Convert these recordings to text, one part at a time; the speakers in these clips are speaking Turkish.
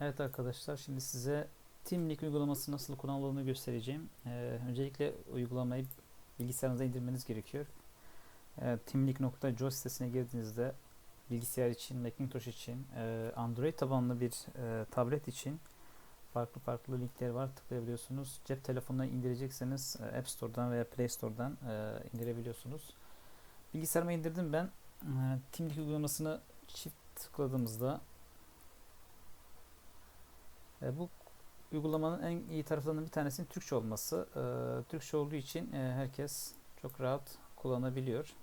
Evet arkadaşlar şimdi size Teamlink uygulaması nasıl kullanıldığını göstereceğim. Ee, öncelikle uygulamayı bilgisayarınıza indirmeniz gerekiyor. Ee, Teamlink.co sitesine girdiğinizde bilgisayar için, Macintosh için, e, Android tabanlı bir e, tablet için farklı farklı linkler var tıklayabiliyorsunuz. Cep telefonuna indirecekseniz e, App Store'dan veya Play Store'dan e, indirebiliyorsunuz. Bilgisayarıma indirdim ben. E, Teamlink uygulamasını çift tıkladığımızda e, bu uygulamanın en iyi taraflarından bir tanesinin Türkçe olması. E, Türkçe olduğu için e, herkes çok rahat kullanabiliyor.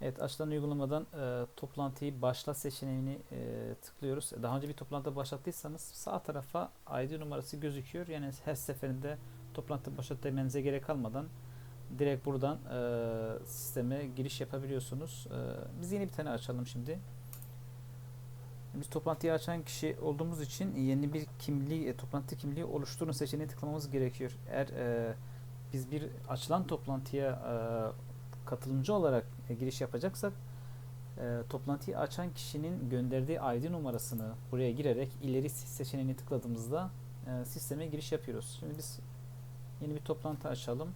Evet açılan uygulamadan e, toplantıyı başlat seçeneğini e, tıklıyoruz. Daha önce bir toplantı başlattıysanız sağ tarafa ID numarası gözüküyor. Yani her seferinde toplantı başlat demenize gerek kalmadan direkt buradan e, sisteme giriş yapabiliyorsunuz. E, biz yeni bir tane açalım şimdi. Biz toplantıyı açan kişi olduğumuz için yeni bir kimliği, e, toplantı kimliği oluşturun seçeneği tıklamamız gerekiyor. Eğer e, biz bir açılan toplantıya e, katılımcı olarak e, giriş yapacaksak e, toplantıyı açan kişinin gönderdiği ID numarasını buraya girerek ileri seçeneğini tıkladığımızda e, sisteme giriş yapıyoruz. Şimdi biz yeni bir toplantı açalım.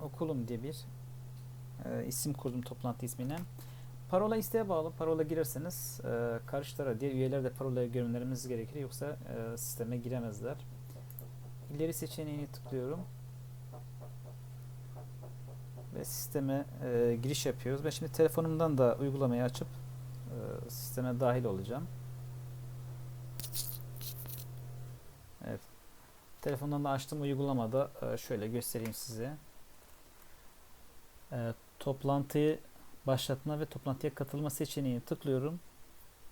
Okulum diye bir e, isim kurdum toplantı ismine. Parola isteğe bağlı. Parola girerseniz e, karşı diğer üyeler de parolayı görmelerimiz gerekir. Yoksa e, sisteme giremezler. İleri seçeneğini tıklıyorum. Ve sisteme e, giriş yapıyoruz. Ben şimdi telefonumdan da uygulamayı açıp e, sisteme dahil olacağım. Evet. Telefondan da açtığım uygulamada e, şöyle göstereyim size. E, toplantıyı başlatma ve toplantıya katılma seçeneğini tıklıyorum.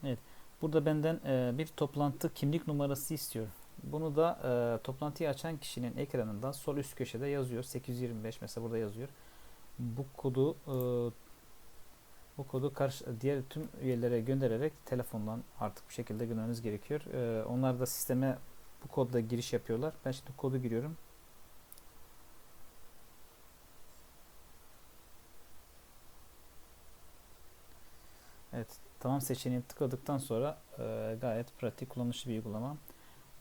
Evet. Burada benden e, bir toplantı kimlik numarası istiyor. Bunu da e, toplantıyı açan kişinin ekranında sol üst köşede yazıyor. 825 mesela burada yazıyor. Bu kodu e, bu kodu karşı diğer tüm üyelere göndererek telefondan artık bir şekilde göndermeniz gerekiyor. E, onlar da sisteme bu kodla giriş yapıyorlar. Ben şimdi kodu giriyorum. Evet, tamam seçeneğini tıkladıktan sonra e, gayet pratik, kullanışlı bir uygulama.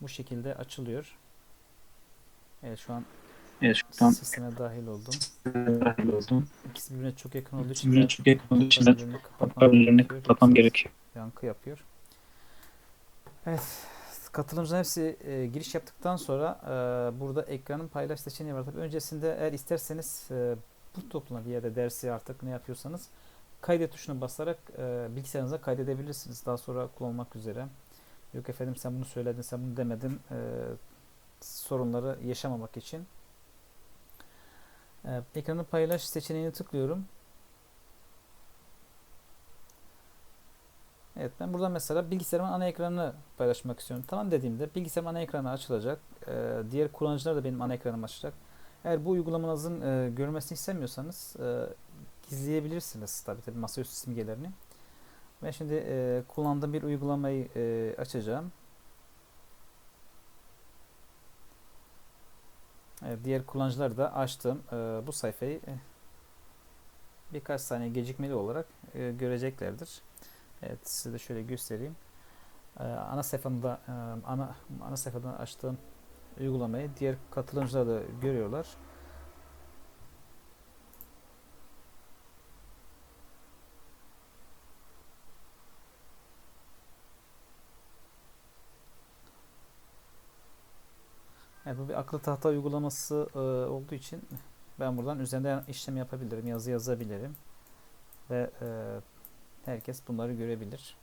Bu şekilde açılıyor. Evet şu an Evet şu an sisteme dahil oldum. dahil oldum. İkisi birbirine çok yakın olduğu için Birbirine çok yakın olduğu için hoparlörlerini kapatmam gerekiyor. Yankı yapıyor. Evet, katılımcıların hepsi e, giriş yaptıktan sonra e, burada ekranın paylaş seçeneği var. Tabii öncesinde eğer isterseniz e, bu toplantı ya da dersi artık ne yapıyorsanız kaydet tuşuna basarak e, bilgisayarınıza kaydedebilirsiniz. Daha sonra kullanmak üzere. Yok efendim sen bunu söyledin, sen bunu demedin. E, sorunları yaşamamak için. E, ekranı paylaş seçeneğini tıklıyorum. Evet ben burada mesela bilgisayarımın ana ekranını paylaşmak istiyorum. Tamam dediğimde bilgisayarımın ana ekranı açılacak. Ee, diğer kullanıcılar da benim ana ekranım açacak. Eğer bu uygulamanızın e, görmesini istemiyorsanız e, gizleyebilirsiniz tabii tabii masaüstü simgelerini. Ben şimdi e, kullandığım bir uygulamayı e, açacağım. Evet, diğer kullanıcılar da açtığım e, bu sayfayı e, birkaç saniye gecikmeli olarak e, göreceklerdir. Evet size de şöyle göstereyim. Ee, ana sayfamda e, ana ana sayfadan açtığım uygulamayı diğer katılımcılar da görüyorlar. Bu bir akıllı tahta uygulaması e, olduğu için ben buradan üzerinde işlem yapabilirim, yazı yazabilirim ve e, Herkes bunları görebilir.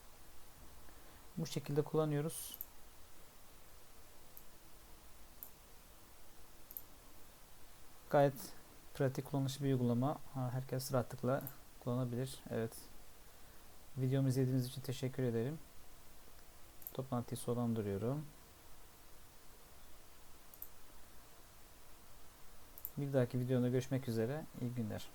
Bu şekilde kullanıyoruz. Gayet pratik kullanışlı bir uygulama. Herkes rahatlıkla kullanabilir. Evet. Videomu izlediğiniz için teşekkür ederim. Toplantıyı sonlandırıyorum. Bir dahaki videoda görüşmek üzere. İyi günler.